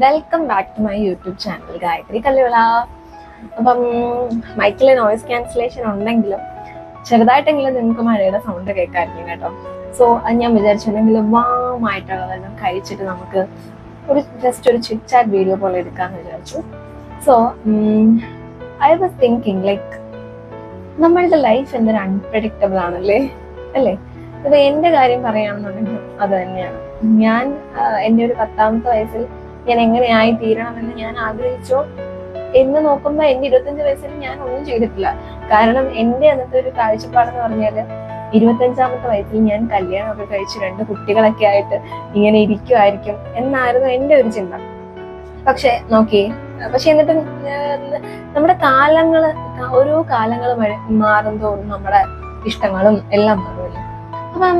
Welcome back to my YouTube channel Gayathri Kalluvila അപ്പം മൈക്കിൽ noise cancellation ഉണ്ടെങ്കിലും ചെറുതായിട്ടെങ്കിലും നിങ്ങൾക്ക് മഴയുടെ സൗണ്ട് കേൾക്കാമായിരിക്കും കേട്ടോ. സോ അത് ഞാൻ വിചാരിച്ചിട്ടുണ്ടെങ്കിൽ വാമായിട്ടുള്ളതെല്ലാം കഴിച്ചിട്ട് നമുക്ക് ഒരു ജസ്റ്റ് ഒരു ചിറ്റ് ചാറ്റ് വീഡിയോ പോലെ എടുക്കാമെന്ന് വിചാരിച്ചു. So I was thinking like നമ്മളുടെ ലൈഫ് എന്തൊരു അൺപ്രഡിക്റ്റബിൾ ആണല്ലേ? അല്ലേ? ഇപ്പൊ എന്റെ കാര്യം പറയുകയാണെന്നുണ്ടെങ്കിൽ അത് തന്നെയാണ്. ഞാൻ എന്റെ ഒരു പത്താമത്തെ വയസ്സിൽ ഞാൻ എങ്ങനെയായി തീരണമെന്ന് ഞാൻ ആഗ്രഹിച്ചോ എന്ന് നോക്കുമ്പോ എന്റെ ഇരുപത്തഞ്ച് വയസ്സിൽ ഞാൻ ഒന്നും ചെയ്തിട്ടില്ല. കാരണം എന്റെ അന്നത്തെ ഒരു കാഴ്ചപ്പാടെന്ന് പറഞ്ഞാൽ ഇരുപത്തഞ്ചാമത്തെ വയസ്സിൽ ഞാൻ കല്യാണമൊക്കെ കഴിച്ച് രണ്ട് കുട്ടികളൊക്കെ ആയിട്ട് ഇങ്ങനെ ഇരിക്കുമായിരിക്കും എന്നായിരുന്നു എന്റെ ഒരു ചിന്ത. പക്ഷെ നോക്കിയേ പക്ഷെ എന്നിട്ട് നമ്മുടെ കാലങ്ങൾ ഓരോ കാലങ്ങൾ മാറും തോറും നമ്മുടെ ഇഷ്ടങ്ങളും എല്ലാം മാറുമല്ലോ. അപ്പം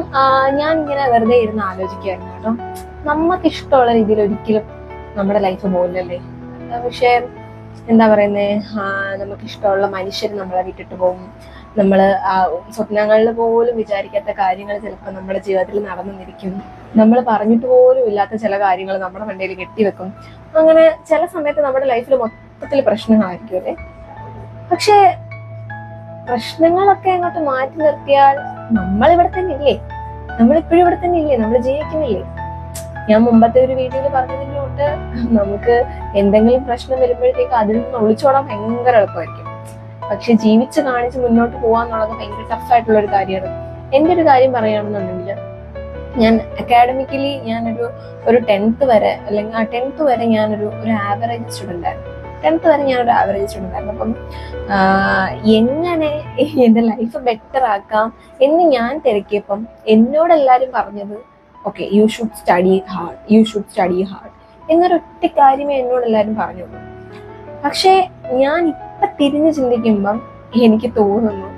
ഞാൻ ഇങ്ങനെ വെറുതെ ഇരുന്ന് ആലോചിക്കുകയായിരുന്നു കേട്ടോ. നമുക്ക് ഇഷ്ടമുള്ള രീതിയിൽ ഒരിക്കലും നമ്മുടെ ലൈഫ് പോകില്ലല്ലേ ആഹ് പക്ഷേ എന്താ പറയുന്നേ? നമുക്ക് ഇഷ്ടമുള്ള മനുഷ്യർ നമ്മളെ വിട്ടിട്ട് പോകും നമ്മൾ സ്വപ്നങ്ങളിൽ പോലും വിചാരിക്കാത്ത കാര്യങ്ങൾ ചിലപ്പോൾ നമ്മുടെ ജീവിതത്തിൽ നടന്നിരിക്കും നമ്മൾ പറഞ്ഞിട്ട് പോലും ഇല്ലാത്ത ചില കാര്യങ്ങൾ നമ്മുടെ മണ്ടയിൽ കെട്ടിവെക്കും. അങ്ങനെ ചില സമയത്ത് നമ്മുടെ ലൈഫിൽ മൊത്തത്തിൽ പ്രശ്നങ്ങളായിരിക്കും അല്ലേ? പക്ഷേ പ്രശ്നങ്ങളൊക്കെ അങ്ങോട്ട് മാറ്റി നിർത്തിയാൽ നമ്മൾ ഇവിടെ തന്നെ ഇല്ലേ നമ്മൾ ഇപ്പോഴും ഇവിടെ തന്നെ ഇല്ലേ നമ്മൾ ജീവിക്കുന്നില്ലേ? ഞാൻ മുമ്പത്തെ ഒരു വീഡിയോയിൽ പറഞ്ഞതിലോട്ട് നമുക്ക് എന്തെങ്കിലും പ്രശ്നം വരുമ്പോഴത്തേക്ക് അതിൽ നിന്ന് ഒളിച്ചോടാൻ ഭയങ്കര എളുപ്പമായിരിക്കും. പക്ഷെ ജീവിച്ച് കാണിച്ച് മുന്നോട്ട് പോവാന്നുള്ളത് ഭയങ്കര ടഫായിട്ടുള്ള ഒരു കാര്യമാണ്. എന്റെ ഒരു കാര്യം പറയുകയാണെന്നുണ്ടെങ്കിൽ ഞാൻ അക്കാഡമിക്കലി ഞാനൊരു ഒരു ടെൻത്ത് വരെ അല്ലെങ്കിൽ ആ ടെൻത്ത് വരെ ഞാനൊരു ഒരു ആവറേജ് സ്റ്റുഡന്റ് ആയിരുന്നു. ടെൻത്ത് വരെ ഞാനൊരു ആവറേജ് സ്റ്റുഡന്റ് ആയിരുന്നു. അപ്പം എങ്ങനെ എന്റെ ലൈഫ് ബെറ്റർ ആക്കാം എന്ന് ഞാൻ തിരക്കിയപ്പം എന്നോട് എല്ലാവരും പറഞ്ഞത് okay you should study hard you should study hard എന്നൊരൊറ്റ കാര്യമേ എന്നോട് എല്ലാവരും പറഞ്ഞുള്ളൂ. പക്ഷേ ഞാൻ ഇപ്പൊ തിരിഞ്ഞ് ചിന്തിക്കുമ്പം എനിക്ക് തോന്നുന്നു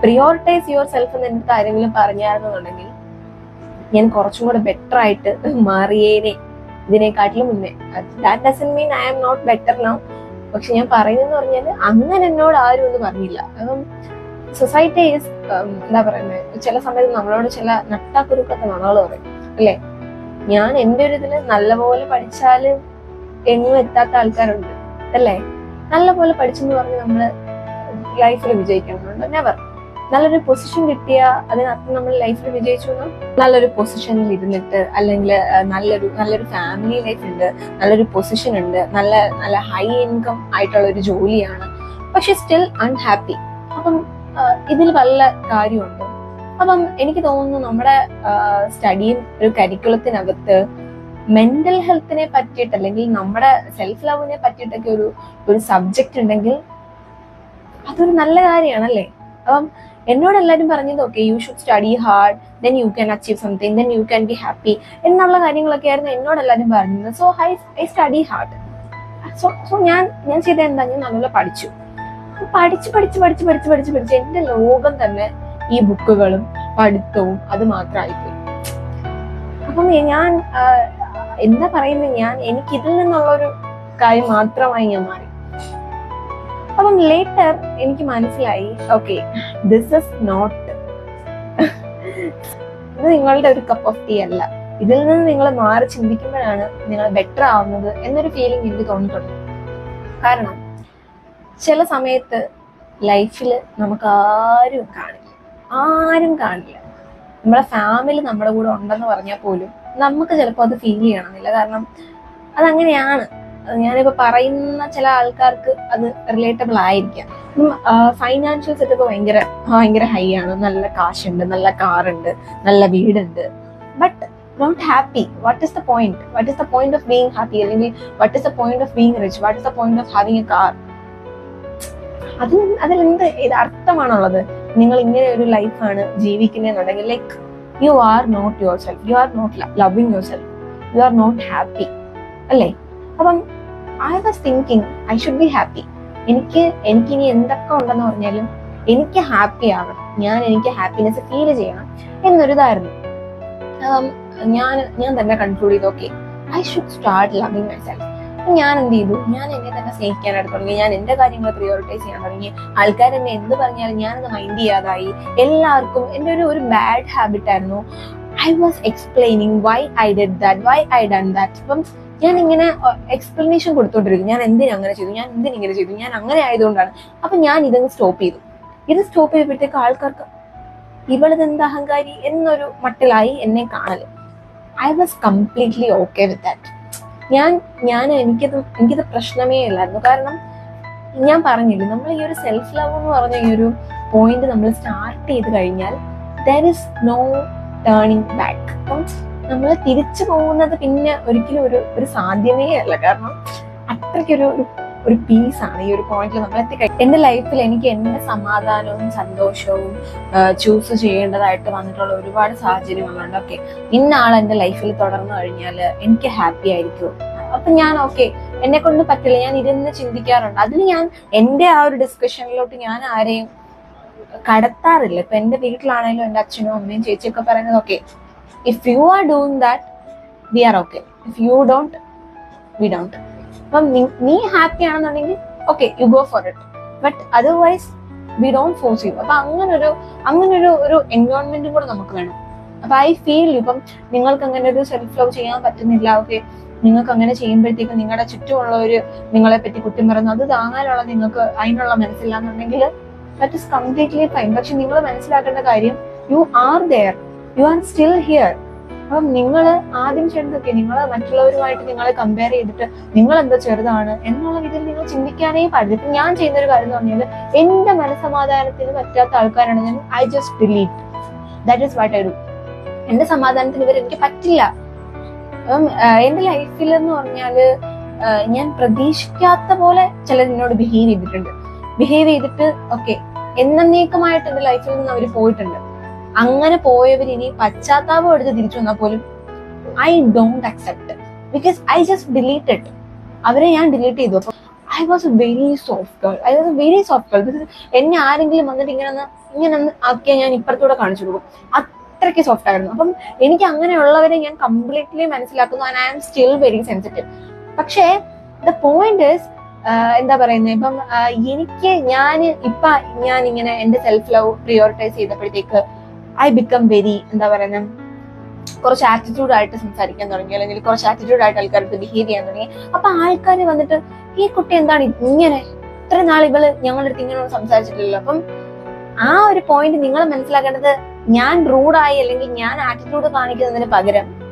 പ്രിയോറിറ്റൈസ് യുവർ സെൽഫ് എന്ന് എന്റെ ആരെങ്കിലും പറഞ്ഞായിരുന്നുണ്ടെങ്കിൽ ഞാൻ കുറച്ചും കൂടെ ബെറ്റർ ആയിട്ട് മാറിയേനെ ഇതിനെക്കാട്ടിലും മുന്നേ. That doesn't mean I am not better now പക്ഷെ ഞാൻ പറയുന്നതെന്ന് പറഞ്ഞാൽ അങ്ങനെ എന്നോട് ആരും ഒന്നും പറഞ്ഞില്ല. അപ്പം സൊസൈറ്റി ഈസ് എന്താ പറയുന്നത് ചില സമയത്ത് നമ്മളോട് ചില നട്ടാക്കുരുക്കത്തെ നുണകൾ പറയും അല്ലേ? ഞാൻ എന്റെ ഒരു ഇതിൽ നല്ലപോലെ പഠിച്ചാൽ എങ്ങും എത്താത്ത ആൾക്കാരുണ്ട് അല്ലേ? നല്ലപോലെ പഠിച്ചെന്ന് പറഞ്ഞ് നമ്മൾ ലൈഫിൽ വിജയിക്കണമെന്നുണ്ട് നെവർ നല്ലൊരു പൊസിഷൻ കിട്ടിയ അതിനർത്ഥം നമ്മൾ ലൈഫിൽ വിജയിച്ചു നല്ലൊരു പൊസിഷനിൽ ഇരുന്നിട്ട് അല്ലെങ്കിൽ നല്ലൊരു നല്ലൊരു ഫാമിലി ലൈഫ് ഉണ്ട് നല്ലൊരു പൊസിഷൻ ഉണ്ട് നല്ല നല്ല ഹൈ ഇൻകം ആയിട്ടുള്ള ഒരു ജോലിയാണ്. പക്ഷെ സ്റ്റിൽ അൺഹാപ്പി അപ്പം ഇതിൽ വല്ല കാര്യമുണ്ട്? അപ്പം എനിക്ക് തോന്നുന്നു നമ്മുടെ സ്റ്റഡി ഒരു കരിക്കുലത്തിനകത്ത് മെന്റൽ ഹെൽത്തിനെ പറ്റിയിട്ട് അല്ലെങ്കിൽ നമ്മുടെ സെൽഫ് ലവിനെ പറ്റിയിട്ടൊക്കെ ഒരു ഒരു സബ്ജക്റ്റ് ഉണ്ടെങ്കിൽ അതൊരു നല്ല കാര്യമാണല്ലേ? അപ്പം എന്നോട് എല്ലാവരും പറഞ്ഞത് okay you should study hard then you can achieve something then you can be happy എന്നുള്ള കാര്യങ്ങളൊക്കെ ആയിരുന്നു എന്നോട് എല്ലാവരും പറഞ്ഞത്. So high I study hard so so ഞാൻ ഞാൻ ചെയ്ത എന്താ? ഞാൻ നല്ലപോലെ പഠിച്ചു. പഠിച്ച് പഠിച്ച് പഠിച്ച് പഠിച്ച് പഠിച്ച് പഠിച്ച് എന്റെ ലോകം തന്നെ ഈ ബുക്കുകളും പഠിത്തവും അത് മാത്രമായിപ്പോയി. അപ്പം ഞാൻ എന്താ പറയുന്നത് ഞാൻ എനിക്ക് ഇതിൽ നിന്നുള്ള ഒരു കാര്യം മാത്രമായി ഞാൻ മാറി. അപ്പം ലേറ്റർ എനിക്ക് മനസ്സിലായി ഓക്കെ ദിസ് ഇസ് നോട്ട് ഇത് നിങ്ങളുടെ ഒരു കപ്പ് ഓഫ് ടീ അല്ല. ഇതിൽ നിന്ന് നിങ്ങൾ മാറി ചിന്തിക്കുമ്പോഴാണ് നിങ്ങൾ ബെറ്റർ ആവുന്നത് എന്നൊരു ഫീലിംഗ് എനിക്ക് തോന്നിയിട്ടുണ്ട് കാരണം ചില സമയത്ത് ലൈഫിൽ നമുക്ക് ആരും കാണില്ല. ആരും കാണില്ല. നമ്മളെ ഫാമിലി നമ്മുടെ കൂടെ ഉണ്ടെന്ന് പറഞ്ഞാൽ പോലും നമുക്ക് ചിലപ്പോൾ അത് ഫീൽ ചെയ്യണമെന്നില്ല. കാരണം അതങ്ങനെയാണ്. ഞാനിപ്പോൾ ഞാനിപ്പോ പറയുന്ന ചില ആൾക്കാർക്ക് അത് റിലേറ്റബിൾ ആയിരിക്കാം. ഫൈനാൻഷ്യൽ സെറ്റപ്പ് ഭയങ്കര ഭയങ്കര ഹൈ ആണ്. നല്ല കാശുണ്ട് നല്ല കാറുണ്ട് നല്ല വീടുണ്ട്. But not happy what is the point what is the point of being happy അല്ലെങ്കിൽ what is the point of being rich what is the point of having a car അതിൽ അതിൽ എന്ത് ഇത് അർത്ഥമാണുള്ളത്? നിങ്ങൾ ഇങ്ങനെ ഒരു ലൈഫാണ് ജീവിക്കുന്നതെന്നുണ്ടെങ്കിൽ like you are not yourself you are not loving yourself you are not happy അല്ലേ? അപ്പം I was thinking I should be happy എനിക്ക് എനിക്ക് ഇനി എന്തൊക്കെ ഉണ്ടെന്ന് പറഞ്ഞാലും എനിക്ക് ഹാപ്പി ആകണം ഞാൻ എനിക്ക് ഹാപ്പിനെസ് ഫീൽ ചെയ്യണം എന്നൊരിതായിരുന്നു. ഞാൻ ഞാൻ തന്നെ കൺക്ലൂഡ് ചെയ്ത്. Okay I should start loving myself ഞാൻ എന്ത് ചെയ്തു ഞാൻ എന്നെ തന്നെ സ്നേഹിക്കാനായിട്ട് തുടങ്ങി. ഞാൻ എന്റെ കാര്യങ്ങൾ പ്രിയോറിറ്റൈസ് ചെയ്യാൻ തുടങ്ങി. ആൾക്കാർ എന്നെ എന്ത് പറഞ്ഞാലും ഞാനത് മൈൻഡ് ചെയ്യാതായി. എല്ലാവർക്കും എന്റെ ഒരു ഒരു ബാഡ് ഹാബിറ്റ് ആയിരുന്നു. I was explaining why I did that why I done that ഇപ്പം ഞാൻ ഇങ്ങനെ എക്സ്പ്ലനേഷൻ കൊടുത്തോണ്ടിരിക്കും ഞാൻ എന്തിനു അങ്ങനെ ചെയ്തു? ഞാൻ എന്തിനു ഇങ്ങനെ ചെയ്തു? ഞാൻ അങ്ങനെ ആയതുകൊണ്ടാണ്. അപ്പൊ ഞാൻ ഇതങ്ങ് സ്റ്റോപ്പ് ചെയ്തു. ഇത് സ്റ്റോപ്പ് ചെയ്തപ്പോഴത്തേക്ക് ആൾക്കാർക്ക് ഇവളിതെന്ത് അഹങ്കാരി എന്നൊരു മട്ടിലായി എന്നെ കാണൽ. I was completely okay with that ഞാൻ ഞാൻ എനിക്കത് എനിക്കത് പ്രശ്നമേ ഇല്ലായിരുന്നു കാരണം ഞാൻ പറഞ്ഞില്ലേ നമ്മൾ ഈ ഒരു സെൽഫ് ലവ് എന്ന് പറഞ്ഞ ഈ ഒരു പോയിന്റ് നമ്മൾ സ്റ്റാർട്ട് ചെയ്ത് കഴിഞ്ഞാൽ there is no turning back അപ്പം നമ്മൾ തിരിച്ചു പോകുന്നത് പിന്നെ ഒരിക്കലും ഒരു ഒരു സാധ്യമേ അല്ല. കാരണം അത്രയ്ക്കൊരു ഒരു ഒരു പീസ് ആണ്. ഈ ഒരു പോയിന്റിൽ നമ്മൾ എത്തിക്കഴിഞ്ഞു എന്റെ ലൈഫിൽ എനിക്ക് എന്റെ സമാധാനവും സന്തോഷവും ചൂസ് ചെയ്യേണ്ടതായിട്ട് വന്നിട്ടുള്ള ഒരുപാട് സാഹചര്യങ്ങളുണ്ട്. ഓക്കെ ഇന്നാൾ എന്റെ ലൈഫിൽ തുടർന്നു കഴിഞ്ഞാൽ എനിക്ക് ഹാപ്പി ആയിരിക്കും. അപ്പൊ ഞാൻ ഓക്കെ എന്നെ കൊണ്ട് പറ്റില്ല. ഞാൻ ഇരുന്ന് ചിന്തിക്കാറുണ്ട്. അതിൽ ഞാൻ എന്റെ ആ ഒരു ഡിസ്കഷനിലോട്ട് ഞാൻ ആരെയും കടത്താറില്ല. ഇപ്പൊ എന്റെ വീട്ടിലാണെങ്കിലും എന്റെ അച്ഛനും അമ്മയും ചേച്ചിയൊക്കെ പറയുന്നത് okay if you are doing that we are okay if you don't we don't അപ്പം നീ ഹാപ്പി ആണെന്നുണ്ടെങ്കിൽ okay you go for it but otherwise we don't force you അപ്പൊ അങ്ങനൊരു അങ്ങനൊരു ഒരു എൻവയോൺമെന്റും കൂടെ നമുക്ക് വേണം. അപ്പൊ ഐ ഫീൽ ഇപ്പം നിങ്ങൾക്ക് അങ്ങനെ ഒരു സെൽഫ് ലവ് ചെയ്യാൻ പറ്റുന്നില്ല ഓക്കെ നിങ്ങൾക്ക് അങ്ങനെ ചെയ്യുമ്പോഴത്തേക്ക് നിങ്ങളുടെ ചുറ്റുമുള്ളവര് നിങ്ങളെ പറ്റി കുറ്റം പറയുന്നു അത് താങ്ങാനുള്ള നിങ്ങൾക്ക് അതിനുള്ള മനസ്സില്ലാന്നുണ്ടെങ്കിൽ ദാറ്റ് ഇസ് കംപ്ലീറ്റ്ലി ഫൈൻ പക്ഷെ നിങ്ങൾ മനസ്സിലാക്കേണ്ട കാര്യം you are there you are still here അപ്പം നിങ്ങൾ ആദ്യം ചെയ്യേണ്ടതൊക്കെ നിങ്ങൾ മറ്റുള്ളവരുമായിട്ട് നിങ്ങളെ കമ്പയർ ചെയ്തിട്ട് നിങ്ങൾ എന്താ ചെറുതാണ് എന്നുള്ള രീതിയിൽ നിങ്ങൾ ചിന്തിക്കാനേ പാടില്ല. ഇപ്പൊ ഞാൻ ചെയ്യുന്ന ഒരു കാര്യം എന്ന് പറഞ്ഞാൽ എന്റെ മനസമാധാനത്തിന് പറ്റാത്ത ആൾക്കാരാണ് ഞാൻ. I just believe that is what I do എന്റെ സമാധാനത്തിന് ഇവർ എനിക്ക് പറ്റില്ല. അപ്പം എന്റെ ലൈഫിൽ എന്ന് പറഞ്ഞാൽ ഞാൻ പ്രതീക്ഷിക്കാത്ത പോലെ ചിലർ എന്നോട് ബിഹേവ് ചെയ്തിട്ടുണ്ട്. ബിഹേവ് ചെയ്തിട്ട് ഓക്കെ എന്നേക്കമായിട്ട് എന്റെ ലൈഫിൽ നിന്ന് അവർ പോയിട്ടുണ്ട്. അങ്ങനെ പോയവർ ഇനി പശ്ചാത്താപം എടുത്ത് തിരിച്ചു വന്നാൽ പോലും I don't accept because I just delete ഇട്ട് അവരെ ഞാൻ ഡിലീറ്റ് ചെയ്തു. അപ്പൊ I was very soft girl I was very soft girl because എന്നെ ആരെങ്കിലും വന്നിട്ട് ഇങ്ങനെ ഒന്ന് ഇങ്ങനെ ഒന്ന് ആക്കിയാൽ ഞാൻ ഇപ്പുറത്തൂടെ കാണിച്ചു കൊടുക്കും. അത്രയ്ക്ക് സോഫ്റ്റ് ആയിരുന്നു. അപ്പം എനിക്ക് അങ്ങനെയുള്ളവരെ ഞാൻ കംപ്ലീറ്റ്ലി മനസ്സിലാക്കുന്നു and I am still very sensitive പക്ഷേ ദ പോയിന്റ് എന്താ പറയുന്നത് ഇപ്പം എനിക്ക് ഞാൻ ഇപ്പൊ ഞാൻ ഇങ്ങനെ എന്റെ സെൽഫ് ലവ് പ്രിയോറിറ്റൈസ് ചെയ്തപ്പോഴത്തേക്ക് ഐ ബിക്കം വെരി എന്താ പറയുന്നത് കുറച്ച് ആറ്റിറ്റ്യൂഡ് ആയിട്ട് സംസാരിക്കാൻ തുടങ്ങി. അല്ലെങ്കിൽ കുറച്ച് ആറ്റിറ്റ്യൂഡ് ആയിട്ട് ആൾക്കാർക്ക് ബിഹേവ് ചെയ്യാൻ തുടങ്ങി. അപ്പൊ ആൾക്കാർ വന്നിട്ട് ഈ കുട്ടി എന്താണ് ഇങ്ങനെ? ഇത്ര നാൾ ഇവൾ ഞങ്ങളുടെ അടുത്ത് ഇങ്ങനെ സംസാരിച്ചിട്ടില്ലല്ലോ. അപ്പം ആ ഒരു പോയിന്റ് നിങ്ങൾ മനസ്സിലാക്കേണ്ടത് ഞാൻ റൂഡായി അല്ലെങ്കിൽ ഞാൻ ആറ്റിറ്റ്യൂഡ് കാണിക്കുന്നതിന് പകരം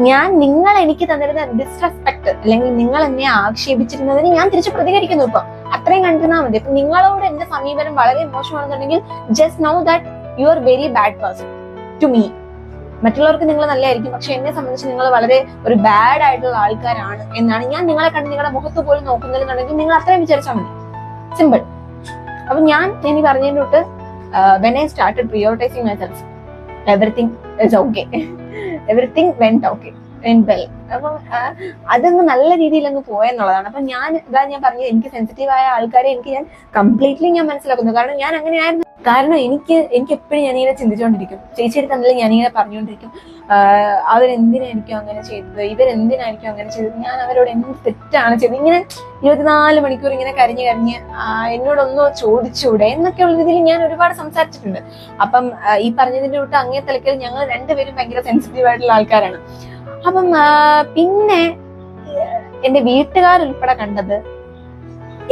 ഞാൻ നിങ്ങൾ എനിക്ക് തന്നിരുന്ന ഡിസ്റെസ്പെക്ട് അല്ലെങ്കിൽ നിങ്ങൾ എന്നെ ആക്ഷേപിച്ചിരുന്നതിന് ഞാൻ തിരിച്ച് പ്രതികരിക്കുന്നു ഇപ്പൊ. അത്രയും കണ്ടിരുന്നാൽ മതി. ഇപ്പൊ നിങ്ങളോട് എന്റെ സമീപനം വളരെ മോശമാണെന്നുണ്ടെങ്കിൽ just know that you are very bad person to me മറ്റുള്ളവർക്ക് നിങ്ങൾ നല്ലതായിരിക്കും. പക്ഷെ എന്നെ സംബന്ധിച്ച് നിങ്ങൾ വളരെ ഒരു ബാഡ് ആയിട്ടുള്ള ആൾക്കാരാണ് എന്നാണ് ഞാൻ നിങ്ങളെ കണ്ട് നിങ്ങളുടെ മുഖത്ത് പോലും നോക്കുന്നില്ലെന്നുണ്ടെങ്കിൽ നിങ്ങൾ അത്രയും വിചാരിച്ചാൽ മതി. സിമ്പിൾ അപ്പൊ ഞാൻ ഇനി പറഞ്ഞതിന്റെ തൊട്ട് when I started prioritising myself everything okay everything went okay well അപ്പം അതങ്ങ് നല്ല രീതിയിൽ അങ്ങ് പോയെന്നുള്ളതാണ് അപ്പൊ ഞാൻ ഇതാ ഞാൻ പറഞ്ഞത് എനിക്ക് സെൻസിറ്റീവ് ആയ ആൾക്കാരെ എനിക്ക് ഞാൻ കംപ്ലീറ്റ്ലി ഞാൻ മനസ്സിലാക്കുന്നു. കാരണം ഞാൻ അങ്ങനെയായിരുന്നു കാരണം എനിക്ക് എനിക്ക് എപ്പോഴും ഞാനിങ്ങനെ ചിന്തിച്ചുകൊണ്ടിരിക്കും ചേച്ചിയുടെ തന്നിൽ ഞാനിങ്ങനെ പറഞ്ഞുകൊണ്ടിരിക്കും അവരെന്തിനായിരിക്കും അങ്ങനെ ചെയ്തത്? ഇവരെന്തിനായിരിക്കും അങ്ങനെ ചെയ്തത്? ഞാൻ അവരോട് എന്ത് തെറ്റാണ് ചെയ്തത്? ഇങ്ങനെ ഇരുപത്തിനാല് മണിക്കൂർ ഇങ്ങനെ കരഞ്ഞ് കരഞ്ഞ് എന്നോടൊന്നോ ചോദിച്ചൂടെ എന്നൊക്കെയുള്ള രീതിയിൽ ഞാൻ ഒരുപാട് സംസാരിച്ചിട്ടുണ്ട്. അപ്പം ഈ പറഞ്ഞതിന്റെ കൂട്ട് അങ്ങേ തലക്കൽ ഞങ്ങൾ രണ്ടുപേരും ഭയങ്കര സെൻസിറ്റീവ് ആയിട്ടുള്ള ആൾക്കാരാണ്. അപ്പം പിന്നെ എന്റെ എന്റെ വീട്ടുകാരുൾപ്പെടെ കണ്ടത്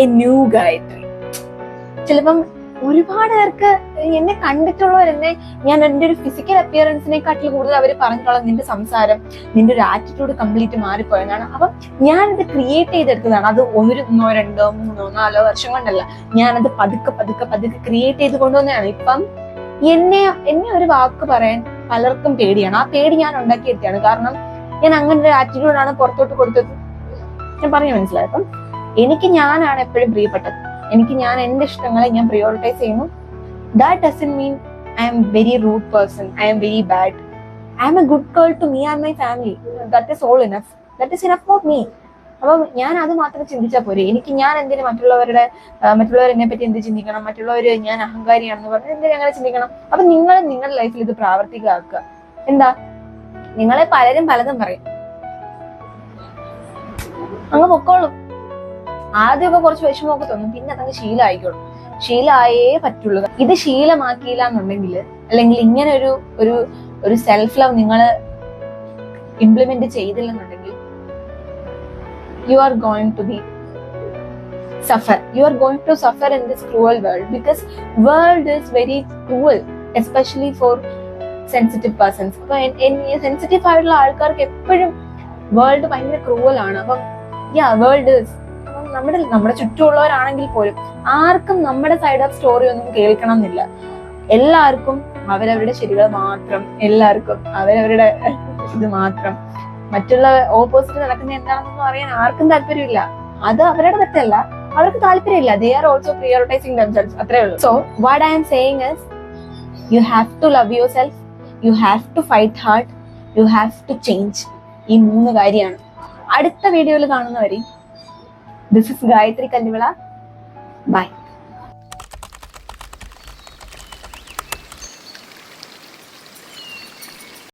എ ന്യൂ ഗായത്രി ചിലപ്പം ഒരുപാട് പേർക്ക് എന്നെ കണ്ടിട്ടുള്ളവർ എന്നെ ഞാൻ എന്റെ ഒരു ഫിസിക്കൽ അപ്പിയറൻസിനെക്കാട്ടിൽ കൂടുതൽ അവർ പറഞ്ഞിട്ടുള്ളത് നിന്റെ സംസാരം നിന്റെ ഒരു ആറ്റിറ്റ്യൂഡ് കംപ്ലീറ്റ് മാറിപ്പോയെന്നാണ്. അപ്പം ഞാനത് ക്രിയേറ്റ് ചെയ്തെടുത്തതാണ്. അത് ഒന്നോ രണ്ടോ മൂന്നോ നാലോ വർഷം കൊണ്ടല്ല. ഞാനത് പതുക്കെ പതുക്കെ പതുക്കെ ക്രിയേറ്റ് ചെയ്ത് കൊണ്ടുവന്നതാണ്. ഇപ്പം എന്നെ എന്നെ ഒരു വാക്ക് പറയാൻ പലർക്കും പേടിയാണ്. ആ പേടി ഞാൻ ഉണ്ടാക്കിയെടുത്താണ് കാരണം ഞാൻ അങ്ങനെ ഒരു ആറ്റിറ്റ്യൂഡാണ് പുറത്തോട്ട് കൊടുത്തത്. ഞാൻ പറഞ്ഞു മനസ്സിലായപ്പം എനിക്ക് ഞാനാണ് എപ്പോഴും പ്രിയപ്പെട്ടത്. എനിക്ക് ഞാൻ എന്റെ ഇഷ്ടങ്ങളെ ഞാൻ പ്രിയോറിറ്റൈസ് ചെയ്യുന്നു. That doesn't mean I am very rude person I am very bad I am a good girl to me and my family that is all enough that is enough for me അപ്പം ഞാൻ അത് മാത്രം ചിന്തിച്ചാൽ പോരെ. എനിക്ക് ഞാൻ എന്തിനു മറ്റുള്ളവരുടെ മറ്റുള്ളവർ എന്നെ പറ്റി എന്ത് ചിന്തിക്കണം? മറ്റുള്ളവർ ഞാൻ അഹങ്കാരിയാണെന്ന് പറഞ്ഞാൽ എന്തിനു അങ്ങനെ ചിന്തിക്കണം? അപ്പൊ നിങ്ങൾ നിങ്ങളുടെ ലൈഫിൽ ഇത് പ്രാവർത്തികമാക്കുക. എന്താ? നിങ്ങളെ പലരും പലതും പറയും. അങ്ങ് പൊക്കോളും. ആദ്യമൊക്കെ കുറച്ച് വിഷമമൊക്കെ തോന്നും. പിന്നെ അതങ്ങ് ശീലമായിക്കോളും. ശീലമായേ പറ്റുള്ളൂ. ഇത് ശീലമാക്കിയില്ല എന്നുണ്ടെങ്കിൽ അല്ലെങ്കിൽ ഇങ്ങനെ ഒരു ഒരു ഒരു സെൽഫ് ലവ് നിങ്ങൾ implement ചെയ്തില്ലെന്നുണ്ടെങ്കിൽ you are going to be suffer you are going to suffer in this cruel world because world is very cruel especially for sensitive persons അപ്പൊ സെൻസിറ്റീവ് ആയിട്ടുള്ള ആൾക്കാർക്ക് എപ്പോഴും വേൾഡ് ഭയങ്കര ക്രൂവൽ ആണ്. അപ്പം യാ വേൾഡ് നമ്മുടെ നമ്മുടെ ചുറ്റുമുള്ളവരാണെങ്കിൽ പോലും ആർക്കും നമ്മുടെ സൈഡ് ഓഫ് സ്റ്റോറി ഒന്നും കേൾക്കണം എന്നില്ല എല്ലാവർക്കും അവരവരുടെ ശരികൾ മാത്രം എല്ലാവർക്കും അവരവരുടെ ഇത് മാത്രം. മറ്റുള്ള ഓപ്പോസിറ്റ് നടക്കുന്ന എന്താണെന്നൊന്നും അറിയാൻ ആർക്കും താല്പര്യമില്ല. അത് അവരുടെ തെറ്റല്ല. അവർക്ക് താല്പര്യമില്ല. They are also prioritising themselves അത്രേ ഉള്ളൂ. So what I am saying is you have to love yourself you have to fight hard you have to change ഈ മൂന്ന് കാര്യമാണ്. അടുത്ത വീഡിയോയിൽ കാണുന്നവരെ this is Gayathri Kalluvila bye